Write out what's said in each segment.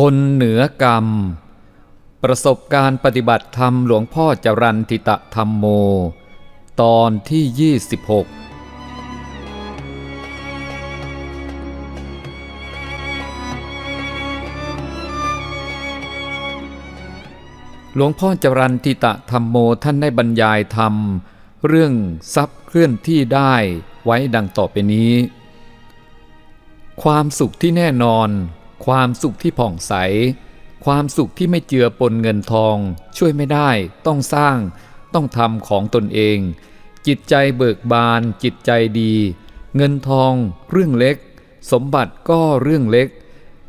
คนเหนือกรรม ประสบการณ์ปฏิบัติธรรมหลวงพ่อจรันติตะธรรมโม ตอนที่ 26หลวงพ่อจรันติตะธรรมโมท่านได้บรรยายธรรม เรื่องทรัพย์เคลื่อนที่ได้ไว้ดังต่อไปนี้ ความสุขที่แน่นอน ความสุขที่ผ่องใส ความสุขที่ไม่เจือปนเงินทอง ช่วยไม่ได้ ต้องสร้าง ต้องทำของตนเอง จิตใจเบิกบาน จิตใจดี เงินทอง เรื่องเล็ก สมบัติก็เรื่องเล็ก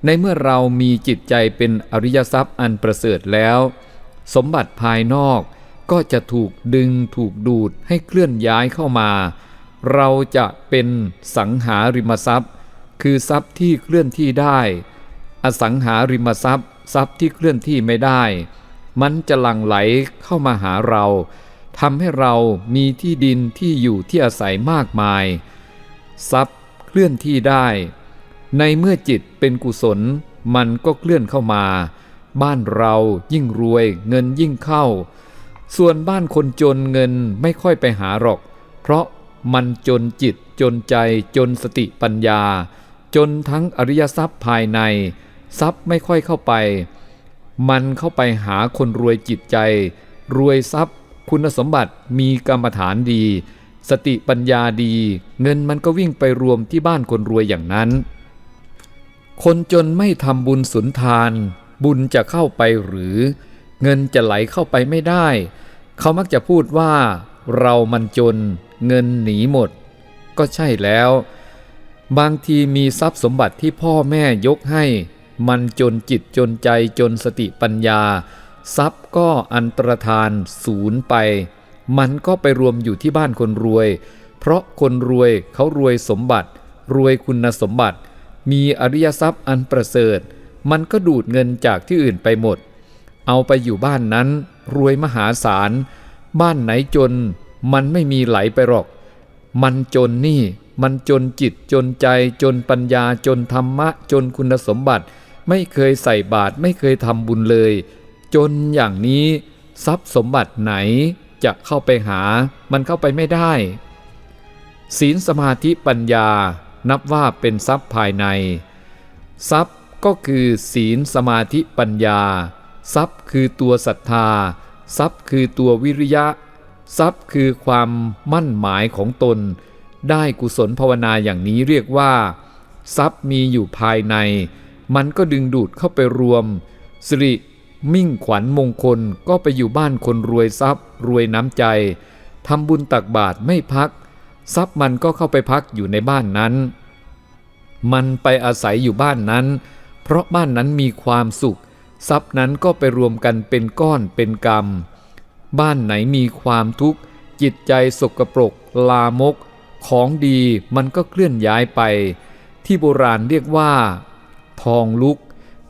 ในเมื่อเรามีจิตใจเป็นอริยทรัพย์อันประเสริฐแล้ว สมบัติภายนอกก็จะถูกดึงถูกดูดให้เคลื่อนย้ายเข้ามา เราจะเป็นสังหาริมทรัพย์ คือทรัพย์ที่เคลื่อนที่ได้ อสังหาริมทรัพย์ ทรัพย์ที่เคลื่อนที่ไม่ได้ มันจะหลั่งไหลเข้ามาหาเราทำให้เรามีที่ดินที่อยู่ที่อาศัยมากมาย ทรัพย์เคลื่อนที่ได้ ในเมื่อจิตเป็นกุศล มันก็เคลื่อนเข้ามา บ้านเรายิ่งรวยเงินยิ่งเข้า ส่วนบ้านคนจนเงินไม่ค่อยไปหาหรอก เพราะมันจนจิตจนใจจนสติปัญญา จนทั้งอริยทรัพย์ภายใน ทรัพย์ไม่ค่อยเข้าไป มันเข้าไปหาคนรวยจิตใจ รวยทรัพย์ คุณสมบัติมีกรรมฐานดี สติปัญญาดี เงินมันก็วิ่งไปรวมที่บ้านคนรวยอย่างนั้น คนจนไม่ทำบุญสุนทาน บุญจะเข้าไปหรือ เงินจะไหลเข้าไปไม่ได้ เขามักจะพูดว่า เรามันจน เงินหนีหมด ก็ใช่แล้ว บางทีมีทรัพย์สมบัติที่พ่อแม่ยกให้ มันจนจิตจนใจจนสติปัญญา ทรัพย์ก็อันตรธานศูนย์ไป มันก็ไปรวมอยู่ที่บ้านคนรวย เพราะคนรวยเขารวยสมบัติ รวยคุณสมบัติ มีอริยทรัพย์อันประเสริฐ มันก็ดูดเงินจากที่อื่นไปหมด เอาไปอยู่บ้านนั้น รวยมหาศาล บ้านไหนจน มันไม่มีไหลไปหรอก มันจนนี่มันจนจิตจนใจจนปัญญาจนธรรมะจนคุณสมบัติ ไม่เคยใส่บาตรไม่เคยทำบุญเลย จนอย่างนี้ทรัพย์สมบัติไหนจะเข้าไปหา มันเข้าไปไม่ได้ ศีลสมาธิปัญญานับว่าเป็นทรัพย์ภายใน ทรัพย์ก็คือศีลสมาธิปัญญา ทรัพย์คือตัวศรัทธา ทรัพย์คือตัววิริยะ ทรัพย์คือความมั่นหมายของตน ได้กุศลภาวนาอย่างนี้เรียกว่า ทรัพย์มีอยู่ภายใน มันก็ดึงดูดเข้าไปรวมสิริมิ่งขวัญมงคลก็ไปอยู่บ้านคนรวยทรัพย์ รวยน้ำใจทำบุญตักบาตรไม่พัก ทรัพย์มันก็เข้าไปพักอยู่ในบ้านนั้น มันไปอาศัยอยู่บ้านนั้น เพราะบ้านนั้นมีความสุข ทรัพย์นั้นก็ไปรวมกันเป็นก้อนเป็นกรรม บ้านไหนมีความทุกข์ จิตใจสกปรก ลามก ของดีมันก็เคลื่อนย้ายไป ที่โบราณเรียกว่า ทองลุก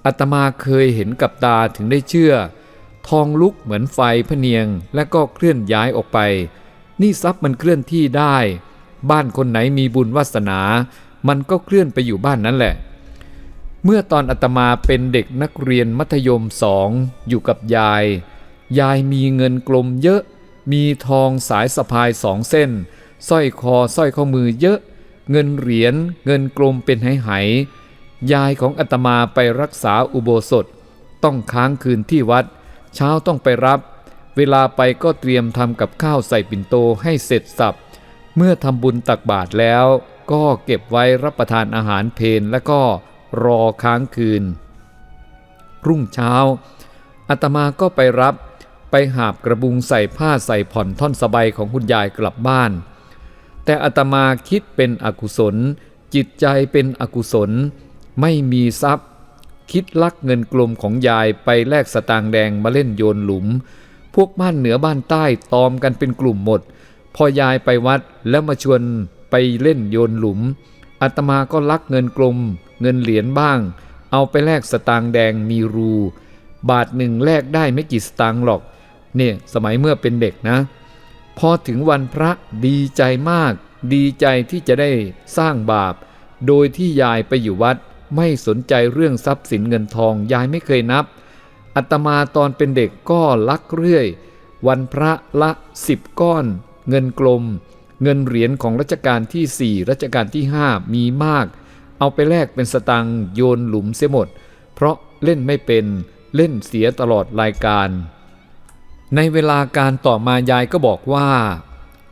อาตมาเคยเห็นกับตาถึงได้เชื่อ ทองลุกเหมือนไฟพเนียงและก็เคลื่อนย้ายออกไป นี่ทรัพย์มันเคลื่อนที่ได้ บ้านคนไหนมีบุญวาสนา มันก็เคลื่อนไปอยู่บ้านนั้นแหละ เมื่อตอนอาตมาเป็นเด็กนักเรียนมัธยมสองอยู่กับยาย ยายมีเงินกลมเยอะ มีทองสายสะพายสองเส้นสร้อยคอสร้อยข้อมือเยอะ เงินเหรียญเงินกลมเป็นไหไห ยายของอาตมาไปรักษาอุโบสถ ต้องค้างคืนที่วัด เช้าต้องไปรับ เวลาไปก็เตรียมทำกับข้าวใส่ปิ่นโตให้เสร็จสับ เมื่อทำบุญตักบาตรแล้ว ก็เก็บไว้รับประทานอาหารเพลแล้วก็รอค้างคืน รุ่งเช้าอาตมาก็ไปรับไปหาบกระบุงใส่ผ้าใส่ผ่อนท่อนสบายของคุณยายกลับบ้าน แต่อาตมาคิดเป็นอกุศล จิตใจเป็นอกุศล ไม่มีทรัพย์ คิดลักเงินกลมของยายไปแลกสตางค์แดงมาเล่นโยนหลุม พวกบ้านเหนือบ้านใต้ตอมกันเป็นกลุ่มหมด พอยายไปวัดแล้วมาชวนไปเล่นโยนหลุมอาตมาก็ลักเงินกลม เงินเหรียญบ้าง เอาไปแลกสตางค์แดงมีรู บาทหนึ่งแลกได้ไม่กี่สตางค์หรอก เนี่ยสมัยเมื่อเป็นเด็กนะ พอถึงวันพระดีใจมาก ดีใจที่จะได้สร้างบาป โดยที่ยายไปอยู่วัด ไม่สนใจเรื่องทรัพย์สินเงินทองยายไม่เคยนับ อัตมาตอนเป็นเด็กก็ลักเรื่อย วันพระละสิบก้อน เงินกลม เงินเหรียญของรัชกาลที่4รัชกาลที่5มีมาก เอาไปแลกเป็นสตังโยนหลุมเสียหมด เพราะเล่นไม่เป็นเล่นเสียตลอดรายการ ในเวลาการต่อมายายก็บอกว่า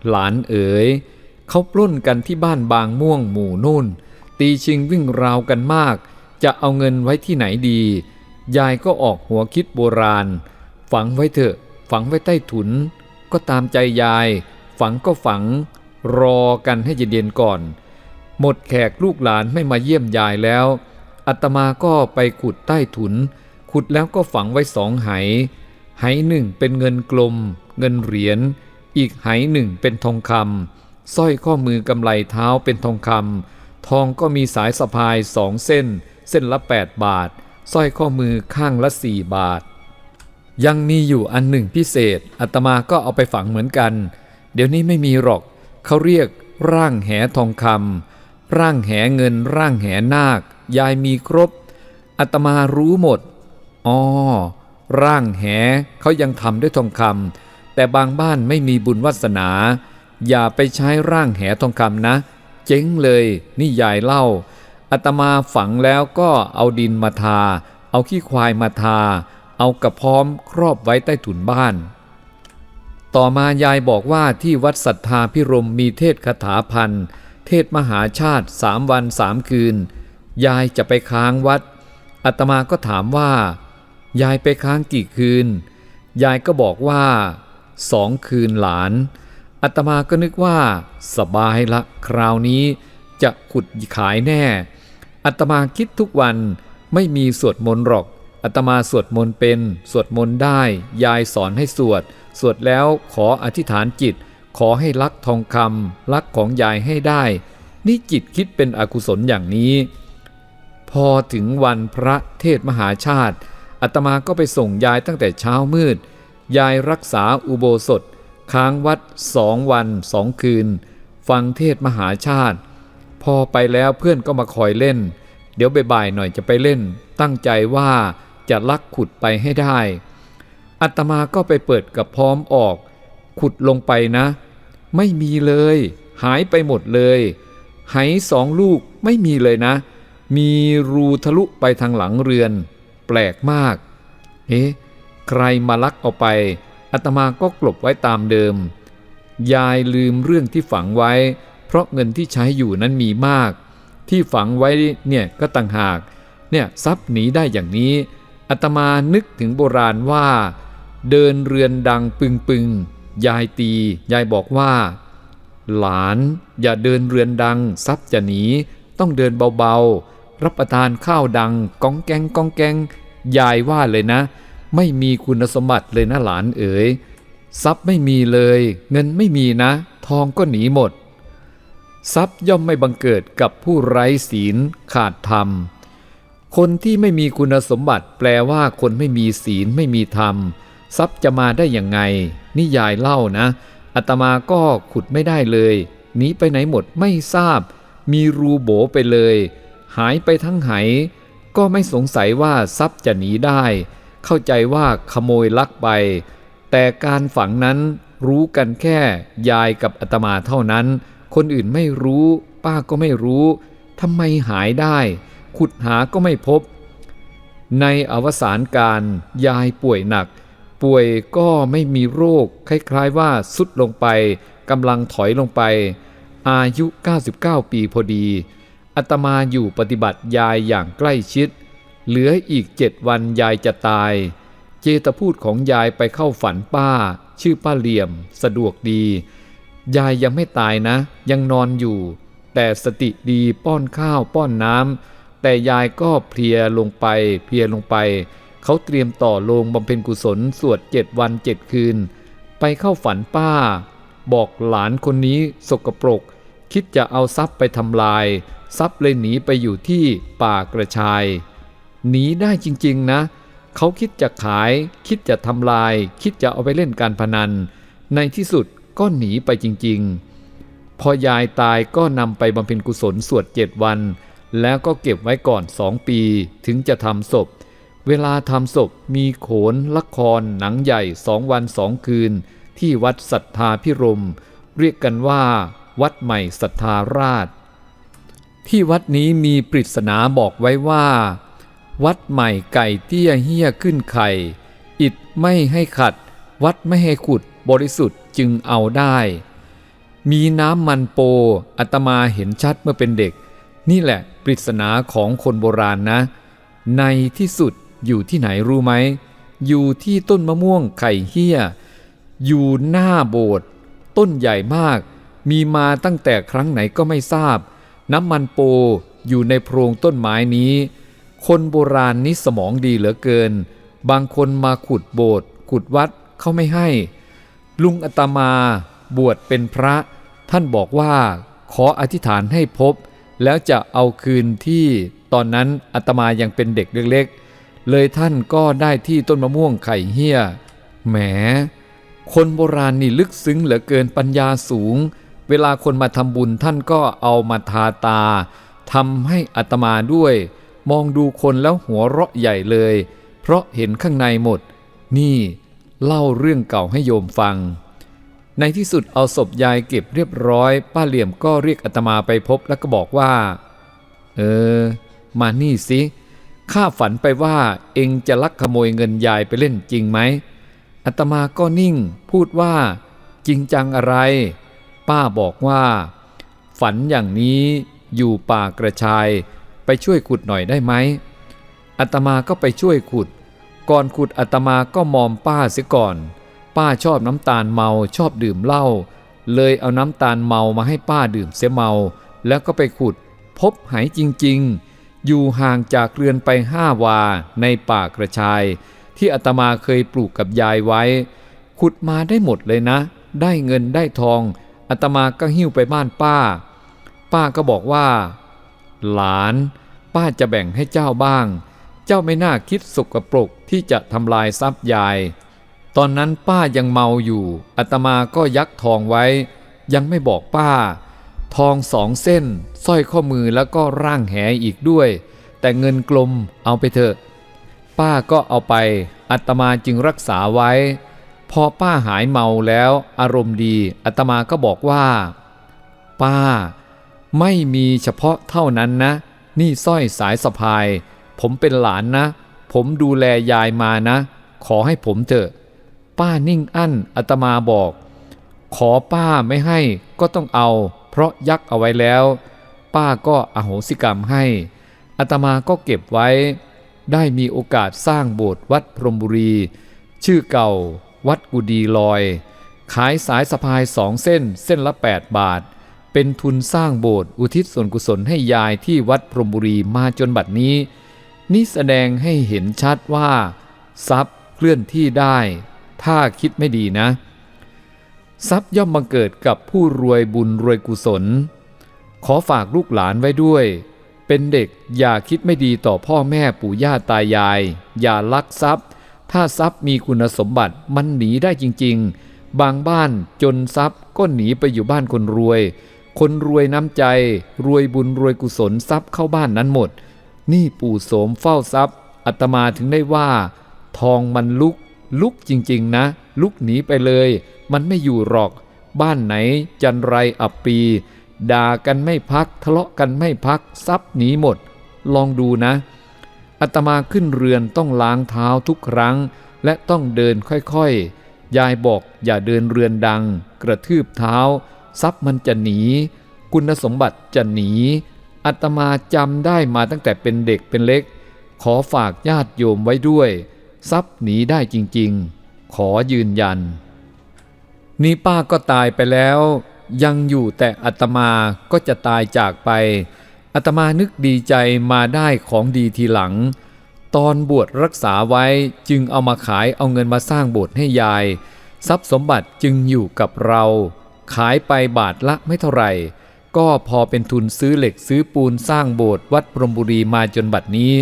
หลานเอ๋ยเขาปล้นกันที่บ้านบางม่วงหมู่นุ่น ตีชิงวิ่งราวกันมาก จะเอาเงินไว้ที่ไหนดี ยายก็ออกหัวคิดโบราณ ฝังไว้เถอะ ฝังไว้ใต้ถุน ก็ตามใจยาย ฝังก็ฝัง รอกันให้เย็นๆก่อน หมดแขกลูกหลานไม่มาเยี่ยมยายแล้วอัตมาก็ไปขุดใต้ถุน ขุดแล้วก็ฝังไว้สองไหไหหนึ่งเป็นเงินกลม เงินเหรียญ อีกไหหนึ่งเป็นทองคำสร้อยข้อมือกำไลเท้าเป็นทองคำ ทองก็มีสายสะพายสองเส้น เส้นละ 8 บาท สร้อยข้อมือข้างละ 4 บาท ยังมีอยู่อันหนึ่งพิเศษอาตมาก็เอาไปฝังเหมือนกัน เดี๋ยวนี้ไม่มีหรอก เขาเรียกร่างแหทองคำร่างแหเงินร่างแหนาค ยายมีครบอาตมารู้หมดอ๋อร่างแหเขายังทำด้วยทองคำแต่บางบ้านไม่มีบุญวาสนา อย่าไปใช้ร่างแหทองคำนะ เจ๊งเลยนี่ยายเล่าอาตมาฝังแล้วก็เอาดินมาทา เอาขี้ควายมาทา เอากระพร้อมครอบไว้ใต้ถุนบ้าน ต่อมายายบอกว่าที่วัดศรัทธาพิรมมีเทศคาถาพันเทศมหาชาติสามวันสามคืน ยายจะไปค้างวัดอาตมาก็ถามว่า ยายไปค้างกี่คืน ยายก็บอกว่าสองคืนหลาน อาตมาก็นึกว่า สบายละคราวนี้จะขุดขายแน่อาตมาคิดทุกวันไม่มีสวดมนต์หรอกอาตมาสวดมนต์เป็น สวดมนต์ได้ ยายสอนให้สวด สวดแล้วขออธิษฐานจิต ขอให้ลักทองคำลักของยายให้ได้ นี่จิตคิดเป็นอกุศลอย่างนี้ พอถึงวันพระเทศมหาชาติอาตมาก็ไปส่งยายตั้งแต่เช้ามืด ยายรักษาอุโบสถ ค้างวัดสองวันสองคืน ฟังเทศมหาชาติ พอไปแล้วเพื่อนก็มาคอยเล่น เดี๋ยวบ่ายๆหน่อยจะไปเล่น ตั้งใจว่าจะลักขุดไปให้ได้อาตมาก็ไปเปิดกับพร้อมออก ขุดลงไปนะ ไม่มีเลย หายไปหมดเลยไหสองลูกไม่มีเลยนะ มีรูทะลุไปทางหลังเรือน แปลกมาก เอ๊ะใครมาลักเอาไป อาตมาก็กลบไว้ตามเดิม ยายลืมเรื่องที่ฝังไว้ เพราะเงินที่ใช้อยู่นั้นมีมาก ที่ฝังไว้เนี่ยก็ต่างหาก เนี่ยทรัพย์หนีได้อย่างนี้อาตมานึกถึงโบราณว่า เดินเรือนดังปึงปึงยายตี ยายบอกว่า หลานอย่าเดินเรือนดังทรัพย์จะหนี ต้องเดินเบาๆ รับประทานข้าวดังก้องแกงก้องแกงยายว่าเลยนะ ไม่มีคุณสมบัติเลยนะหลานเอ๋ยทรัพย์ไม่มีเลย เงินไม่มีนะ ทองก็หนีหมด ทรัพย์ย่อมไม่บังเกิดกับผู้ไร้ศีลขาดธรรม คนที่ไม่มีคุณสมบัติแปลว่าคนไม่มีศีลไม่มีธรรม ทรัพย์จะมาได้อย่างไง นิยายเล่านะอาตมาก็ขุดไม่ได้เลยหนีไปไหนหมดไม่ทราบ มีรูโบไปเลย หายไปทั้งไหก็ไม่สงสัยว่าทรัพย์จะหนีได้ เข้าใจว่าขโมยลักไป แต่การฝังนั้นรู้กันแค่ยายกับอาตมาเท่านั้น คนอื่นไม่รู้ ป้าก็ไม่รู้ทำไมหายได้ ขุดหาก็ไม่พบ ในอวสานการยายป่วยหนัก ป่วยก็ไม่มีโรค คล้ายๆว่าสุดลงไปกำลังถอยลงไป อายุ 99 ปีพอดีอาตมาอยู่ปฏิบัติยายอย่างใกล้ชิด เหลืออีกเจ็ดวันยายจะตาย เจตพูดของยายไปเข้าฝันป้า ชื่อป้าเหลี่ยม สะดวกดี ยายยังไม่ตายนะ ยังนอนอยู่ แต่สติดีป้อนข้าวป้อนน้ำแต่ยายก็เพลียลงไป เพลียลงไป เขาเตรียมต่อลงบำเพ็ญกุศลสวดเจ็ดวันเจ็ดคืน ไปเข้าฝันป้า บอกหลานคนนี้สกปรก คิดจะเอาทรัพย์ไปทำลาย ทรัพย์เลยหนีไปอยู่ที่ป่ากระชาย หนีได้จริงๆนะ เขาคิดจะขาย คิดจะทำลาย คิดจะเอาไปเล่นการพนัน ในที่สุดก็หนีไปจริงๆ พอยายตายก็นำไปบำเพ็ญกุศลสวดเจ็ดวัน แล้วก็เก็บไว้ก่อนสองปีถึงจะทำศพ เวลาทำศพมีโขนละคร หนังใหญ่สองวันสองคืน ที่วัดศรัทธาพิรม เรียกกันว่า วัดใหม่ศรัทธาราช ที่วัดนี้มีปริศนาบอกไว้ว่า วัดใหม่ไก่เตี้ยเฮี้ยขึ้นไข่ อิดไม่ให้ขัด วัดไม่ให้ขุดบริสุทธิ์จึงเอาได้ มีน้ำมันโปอาตมาเห็นชัดเมื่อเป็นเด็ก นี่แหละปริศนาของคนโบราณนะ ในที่สุดอยู่ที่ไหนรู้ไหม อยู่ที่ต้นมะม่วงไข่เฮี้ย อยู่หน้าโบสถ์ต้นใหญ่มาก มีมาตั้งแต่ครั้งไหนก็ไม่ทราบ น้ำมันโปอยู่ในโพรงต้นไม้นี้ คนโบราณนี้สมองดีเหลือเกิน บางคนมาขุดโบสถ์ขุดวัดเขาไม่ให้ ลุงอาตมาบวชเป็นพระ ท่านบอกว่าขออธิษฐานให้พบ แล้วจะเอาคืนที่ตอนนั้นอาตมายังเป็นเด็กเล็กๆ เลยท่านก็ได้ที่ต้นมะม่วงไข่เฮี้ยแหม คนโบราณนี่ลึกซึ้งเหลือเกินปัญญาสูง เวลาคนมาทำบุญท่านก็เอามาทาตาทำให้อาตมาด้วย มองดูคนแล้วหัวเราะใหญ่เลย เพราะเห็นข้างในหมด นี่เล่าเรื่องเก่าให้โยมฟัง ในที่สุดเอาศพยายเก็บเรียบร้อย ป้าเหลี่ยมก็เรียกอาตมาไปพบแล้วก็บอกว่า เออ มานี่สิข้าฝันไปว่าเองจะลักขโมยเงินยายไปเล่นจริงไหมอาตมาก็นิ่ง พูดว่า จริงจังอะไร ป้าบอกว่า ฝันอย่างนี้อยู่ป่ากระชาย ไปช่วยขุดหน่อยได้ไหมอาตมาก็ไปช่วยขุด ก่อนขุดอาตมาก็มอมป้าเสียก่อน ป้าชอบน้ำตาลเมาชอบดื่มเหล้าเลยเอาน้ำตาลเมามาให้ป้าดื่มเสียเมา แล้วก็ไปขุด พบไหจริง ๆ อยู่ห่างจากเรือนไปห้าวาในป่ากระชาย ที่อาตมาเคยปลูกกับยายไว้ ขุดมาได้หมดเลยนะ ได้เงินได้ทองอาตมาก็หิ้วไปบ้านป้า ป้าก็บอกว่า หลานป้าจะแบ่งให้เจ้าบ้าง เจ้าไม่น่าคิดสกปรกที่จะทำลายทรัพย์ยาย ตอนนั้นป้ายังเมาอยู่อาตมาก็ยักทองไว้ ยังไม่บอกป้า ทองสองเส้นสร้อยข้อมือแล้วก็ร่างแหอีกด้วย แต่เงินกลมเอาไปเถอะ ป้าก็เอาไปอาตมาจึงรักษาไว้ พอป้าหายเมาแล้วอารมณ์ดีอาตมาก็บอกว่า ป้า ไม่มีเฉพาะเท่านั้นนะ นี่สร้อยสายสะพาย ผมเป็นหลานนะ ผมดูแลยายมานะ ขอให้ผมเถอะ ป้านิ่งอั้นอาตมาบอก ขอป้าไม่ให้ก็ต้องเอา เพราะยักเอาไว้แล้ว ป้าก็อโหสิกรรมให้อาตมาก็เก็บไว้ ได้มีโอกาสสร้างโบสถ์วัดพรมบุรี ชื่อเก่า วัดกุดีลอย ขายสายสะพายสองเส้นเส้นละ 8 บาท เป็นทุนสร้างโบสถ์อุทิศส่วนกุศลให้ยายที่วัดพรหมบุรีมาจนบัดนี้ นี่แสดงให้เห็นชัดว่า ทรัพย์เคลื่อนที่ได้ ถ้าคิดไม่ดีนะ ทรัพย์ย่อมบังเกิดกับผู้รวยบุญรวยกุศล ขอฝากลูกหลานไว้ด้วย เป็นเด็กอย่าคิดไม่ดีต่อพ่อแม่ปู่ย่าตายาย อย่าลักทรัพย์ ถ้าทรัพย์มีคุณสมบัติมันหนีได้จริง ๆ บางบ้านจนทรัพย์ก็หนีไปอยู่บ้านคนรวย คนรวยน้ำใจ รวยบุญรวยกุศลทรัพย์เข้าบ้านนั้นหมด นี่ปู่โสมเฝ้าทรัพย์อาตมาถึงได้ว่า ทองมันลุก ลุกจริงๆนะ ลุกหนีไปเลย มันไม่อยู่หรอก บ้านไหนจันไรอับปีด่ากันไม่พักทะเลาะกันไม่พักทรัพย์หนีหมด ลองดูนะอาตมาขึ้นเรือนต้องล้างเท้าทุกครั้ง และต้องเดินค่อยๆ ยายบอกอย่าเดินเรือนดัง กระทืบเท้า ทรัพย์มันจะหนี คุณสมบัติจะหนีอาตมาจำได้มาตั้งแต่เป็นเด็กเป็นเล็ก ขอฝากญาติโยมไว้ด้วย ทรัพย์หนีได้จริงๆ ขอยืนยัน นี่ป้าก็ตายไปแล้ว ยังอยู่แต่อาตมาก็จะตายจากไปอาตมานึกดีใจมาได้ของดีทีหลัง ตอนบวชรักษาไว้จึงเอามาขายเอาเงินมาสร้างโบสถ์ให้ยาย ทรัพย์สมบัติจึงอยู่กับเรา ขายไปบาทละไม่เท่าไหร่ ก็พอเป็นทุนซื้อเหล็กซื้อปูนสร้างโบสถ์วัดพรมบุรีมาจนบัดนี้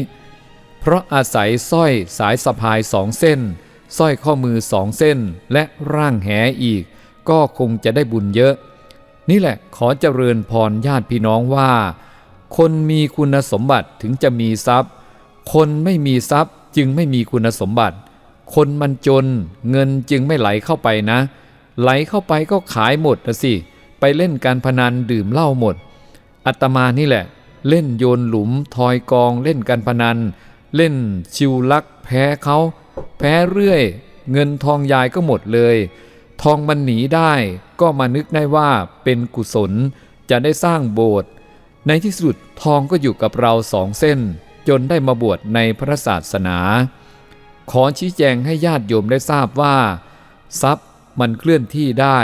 เพราะอาศัยสร้อยสายสะพายสองเส้นสร้อยข้อมือสองเส้นและร่างแหอีก ก็คงจะได้บุญเยอะ นี่แหละขอเจริญพรญาติพี่น้องว่า คนมีคุณสมบัติถึงจะมีทรัพย์ คนไม่มีทรัพย์จึงไม่มีคุณสมบัติ คนมันจนเงินจึงไม่ไหลเข้าไปนะ ไหลเข้าไปก็ขายหมดนะสิ ไปเล่นการพนันดื่มเหล้าหมด อัตมานี่แหละ เล่นโยนหลุมทอยกองเล่นการพนัน เล่นชิวลักแพ้เขาแพ้เรื่อย เงินทองยายก็หมดเลย ทองมันหนีได้ก็มานึกได้ว่าเป็นกุศลจะได้สร้างโบสถ์ในที่สุดทองก็อยู่กับเราสองเส้น จนได้มาบวชในพระศาสนา ขอชี้แจงให้ญาติโยมได้ทราบว่า ทรัพย์ มันเคลื่อนที่ได้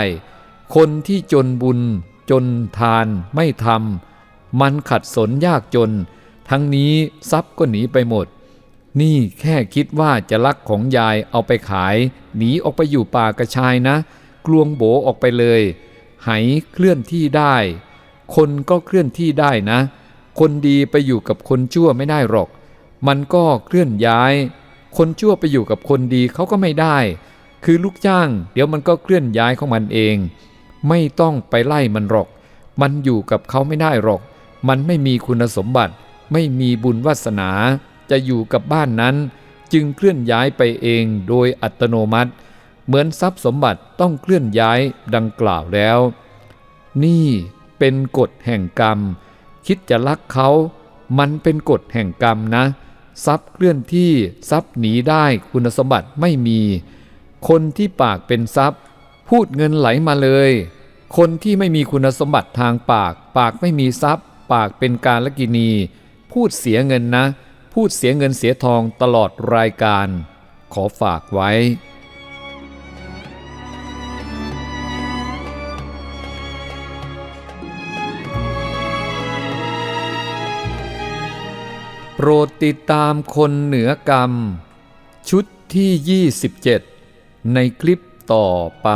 คนที่จนบุญ จนทานไม่ทำมันขัดสนยากจน ทั้งนี้ทรัพย์ก็หนีไปหมด นี่แค่คิดว่าจะลักของยายเอาไปขาย หนีออกไปอยู่ป่ากระชายนะ กลวงโบออกไปเลย ไหเคลื่อนที่ได้ คนก็เคลื่อนที่ได้นะ คนดีไปอยู่กับคนชั่วไม่ได้หรอก มันก็เคลื่อนย้าย คนชั่วไปอยู่กับคนดีเขาก็ไม่ได้ คือลูกจ้าง เดี๋ยวมันก็เคลื่อนย้ายของมันเอง ไม่ต้องไปไล่มันหรอก มันอยู่กับเขาไม่ได้หรอก มันไม่มีคุณสมบัติ ไม่มีบุญวาสนา จะอยู่กับบ้านนั้น จึงเคลื่อนย้ายไปเองโดยอัตโนมัติ เหมือนทรัพย์สมบัติต้องเคลื่อนย้ายดังกล่าวแล้ว นี่เป็นกฎแห่งกรรม คิดจะลักเขา มันเป็นกฎแห่งกรรมนะ ทรัพย์เคลื่อนที่ทรัพย์หนีได้คุณสมบัติไม่มี คนที่ปากเป็นทรัพย์ พูดเงินไหลมาเลย คนที่ไม่มีคุณสมบัติทางปาก ปากไม่มีทรัพย์ ปากเป็นการละกินี พูดเสียเงินนะ พูดเสียเงินเสียทองตลอดรายการ ขอฝากไว้โปรดติดตามคนเหนือกรรม ชุดที่ 27 ในคลิปต่อไป